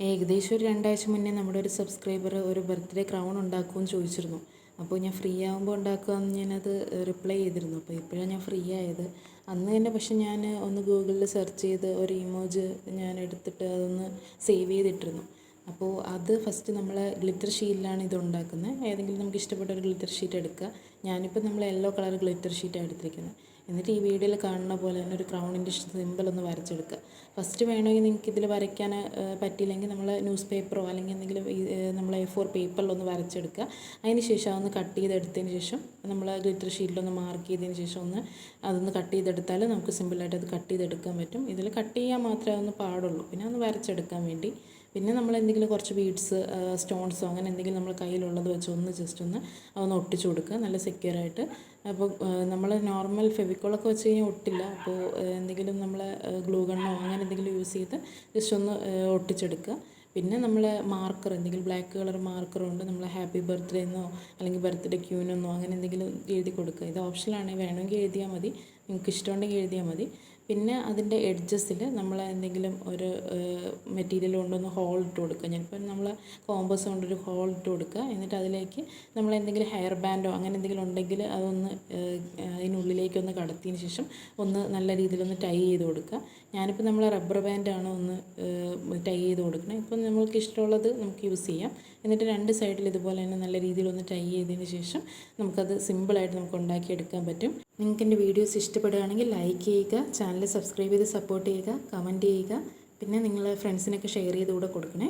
ഏകദേശം ഒരു രണ്ടാഴ്ച മുന്നേ നമ്മുടെ ഒരു സബ്സ്ക്രൈബർ ഒരു ബർത്ത്ഡേ ക്രൗൺ ഉണ്ടാക്കുമെന്ന് ചോദിച്ചിരുന്നു. അപ്പോൾ ഞാൻ ഫ്രീ ആകുമ്പോൾ ഉണ്ടാക്കാമെന്ന് ഞാനത് റിപ്ലൈ ചെയ്തിരുന്നു. അപ്പോൾ ഇപ്പോഴാണ് ഞാൻ ഫ്രീ ആയത്. അന്ന് തന്നെ പക്ഷെ ഞാൻ ഒന്ന് ഗൂഗിളിൽ സെർച്ച് ചെയ്ത് ഒരു ഇമോജ് ഞാൻ എടുത്തിട്ട് അതൊന്ന് സേവ് ചെയ്തിട്ടിരുന്നു. അപ്പോൾ അത് ഫസ്റ്റ് നമ്മൾ ഗ്ലിറ്റർ ഷീറ്റിലാണ് ഇത് ഉണ്ടാക്കുന്നത്. ഏതെങ്കിലും നമുക്ക് ഇഷ്ടപ്പെട്ട ഒരു ഗ്ലിറ്റർ ഷീറ്റ് എടുക്കുക. ഞാനിപ്പോൾ നമ്മൾ യെല്ലോ കളർ ഗ്ലിറ്റർ ഷീറ്റാണ് എടുത്തിരിക്കുന്നത്. എന്നിട്ട് ഈ വീഡിയോയിൽ കാണുന്ന പോലെ തന്നെ ഒരു ക്രൗണിന്റെ സിമ്പിൾ ഒന്ന് വരച്ചെടുക്കുക. ഫസ്റ്റ് വേണമെങ്കിൽ നിങ്ങൾക്ക് ഇതിൽ വരയ്ക്കാൻ പറ്റിയില്ലെങ്കിൽ നമ്മൾ ന്യൂസ് പേപ്പറോ അല്ലെങ്കിൽ എന്തെങ്കിലും നമ്മൾ എ ഫോർ പേപ്പറിലൊന്ന് വരച്ചെടുക്കുക. അതിന് ശേഷം അതൊന്ന് കട്ട് ചെയ്തെടുത്തതിന് ശേഷം നമ്മൾ ഗ്ലിറ്റർ ഷീറ്റിലൊന്ന് മാർക്ക് ചെയ്തതിന് ശേഷം ഒന്ന് അതൊന്ന് കട്ട് ചെയ്തെടുത്താൽ നമുക്ക് സിമ്പിളായിട്ട് അത് കട്ട് ചെയ്തെടുക്കാൻ പറ്റും. ഇതിൽ കട്ട് ചെയ്യാൻ മാത്രമേ അതൊന്ന് പാടുള്ളൂ. പിന്നെ ഒന്ന് വരച്ചെടുക്കാൻ വേണ്ടി പിന്നെ നമ്മൾ എന്തെങ്കിലും കുറച്ച് ബീഡ്സ് സ്റ്റോൺസോ അങ്ങനെ എന്തെങ്കിലും നമ്മൾ കയ്യിലുള്ളത് വെച്ച് ഒന്ന് ജസ്റ്റ് ഒന്ന് അതൊന്ന് ഒട്ടിച്ചു കൊടുക്കുക. നല്ല സെക്യൂർ ആയിട്ട്. അപ്പോൾ നമ്മൾ നോർമൽ ഫെവിക്കോളൊക്കെ വെച്ച് കഴിഞ്ഞാൽ ഒട്ടില്ല. അപ്പോൾ എന്തെങ്കിലും നമ്മൾ ഗ്ലൂ ഗണ്ണോ അങ്ങനെ എന്തെങ്കിലും യൂസ് ചെയ്ത് ജസ്റ്റ് ഒന്ന് ഒട്ടിച്ചെടുക്കുക. പിന്നെ നമ്മൾ മാർക്കർ എന്തെങ്കിലും ബ്ലാക്ക് കളർ മാർക്കർ കൊണ്ട് നമ്മൾ ഹാപ്പി ബർത്ത്ഡേ എന്നോ അല്ലെങ്കിൽ ബർത്ത്ഡേ ക്യൂനെന്നോ അങ്ങനെ എന്തെങ്കിലും എഴുതി കൊടുക്കുക. ഇത് ഓപ്ഷനാണെങ്കിൽ വേണമെങ്കിൽ എഴുതിയാൽ മതി. നിങ്ങൾക്ക് ഇഷ്ടമുണ്ടെങ്കിൽ എഴുതിയാൽ മതി. പിന്നെ അതിന്റെ എഡ്ജസിൽ നമ്മൾ എന്തെങ്കിലും ഒരു മെറ്റീരിയൽ കൊണ്ടൊന്ന് ഹോൾ ഇട്ട് കൊടുക്കുക. ഞാനിപ്പോൾ നമ്മൾ കോമ്പസ് കൊണ്ടൊരു ഹോൾ ഇട്ട് കൊടുക്കുക. എന്നിട്ട് അതിലേക്ക് നമ്മൾ എന്തെങ്കിലും ഹെയർ ബാൻഡോ അങ്ങനെ എന്തെങ്കിലും ഉണ്ടെങ്കിൽ അതൊന്ന് അതിനുള്ളിലേക്കൊന്ന് കടത്തിയതിന് ശേഷം ഒന്ന് നല്ല രീതിയിലൊന്ന് ടൈ ചെയ്ത് കൊടുക്കുക. ഞാനിപ്പോൾ നമ്മൾ റബ്ബർ ബാൻഡാണ് ഒന്ന് ടൈ ചെയ്ത് കൊടുക്കുന്നത്. ഇപ്പം നമ്മൾക്ക് ഇഷ്ടമുള്ളത് നമുക്ക് യൂസ് ചെയ്യാം. എന്നിട്ട് രണ്ട് സൈഡിൽ ഇതുപോലെ തന്നെ നല്ല രീതിയിലൊന്ന് ടൈ ചെയ്തതിന് ശേഷം നമുക്കത് സിമ്പിളായിട്ട് നമുക്ക് ഉണ്ടാക്കിയെടുക്കാൻ പറ്റും. നിങ്ങൾക്ക് എന്റെ വീഡിയോസ് ഇഷ്ടപ്പെടുകയാണെങ്കിൽ ലൈക്ക് ചെയ്യുക ചാനൽ സബ്സ്ക്രൈബ് ചെയ്ത് സപ്പോർട്ട് ചെയ്യുക കമന്റ് ചെയ്യുക പിന്നെ നിങ്ങൾ ഫ്രണ്ട്സിനൊക്കെ ഷെയർ ചെയ്ത് കൂടെ കൊടുക്കണേ.